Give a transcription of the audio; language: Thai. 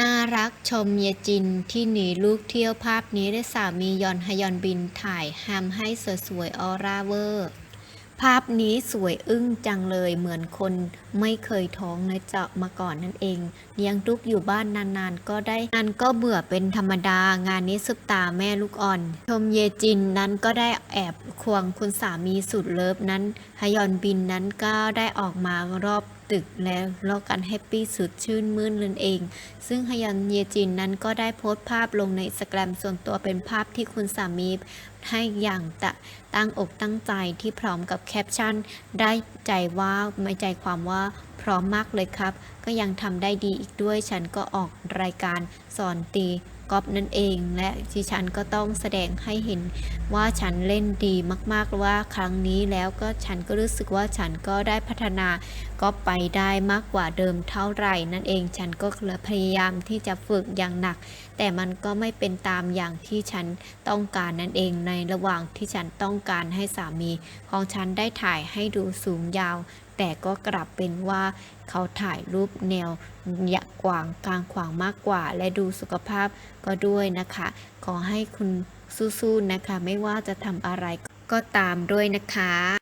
น่ารักชมเยจินที่หนีลูกเที่ยวภาพนี้ได้สามียอนฮยอนบินถ่ายทำให้สวยๆออร่าเวอร์ ภาพนี้สวยอึ้งจังเลยเหมือนคนไม่เคยท้องนะเจาะมาก่อนนั่นเองเลี้ยงลูกอยู่บ้านนานๆ ก็ได้นันก็เบื่อเป็นธรรมดางานนี้สุบตาแม่ลูกอ่อน ชมเยจินนั้นก็ได้แอบควงคุณสามีสุดเลิฟนั้นฮยอนบินนั้นก็ได้ออกมารอบ ตึกแล้วรอกันแฮปปี้สุดชื่นมื่นนั่นเอง ซึ่งฮยอนเยจินนั้นก็ได้โพสต์ภาพลงในสแกรมส่วนตัวเป็นภาพที่คุณสามีให้อย่างตะตั้งอกตั้งใจที่พร้อมกับแคปชั่น ได้ใจว่าไม่ใจความว่า พร้อมมากเลยครับ ก็ยังทำได้ดีอีกด้วย ฉันก็ออกรายการสอนตีกอล์ฟนั่นเอง และที่ฉันก็ต้องแสดงให้เห็นว่าฉันเล่นดีมากๆว่าครั้งนี้แล้วก็ฉันก็รู้สึกว่าฉันก็ได้พัฒนาก็ไปได้มากกว่าเดิมเท่าไหร่ นั่นเองฉันก็พยายามที่จะฝึกอย่างหนัก แต่มันก็ไม่เป็นตามอย่างที่ฉันต้องการนั่นเองในระหว่างที่ฉันต้องการให้สามี ของฉันได้ถ่ายให้ดูสูงยาว แต่ก็กลับเป็นว่าเขาถ่ายรูปแนวหยักกวางกลางขวางมากกว่า และดูสุขภาพก็ด้วยนะคะ ขอให้คุณสู้ๆนะคะ ไม่ว่าจะทำอะไรก็ตามด้วยนะคะ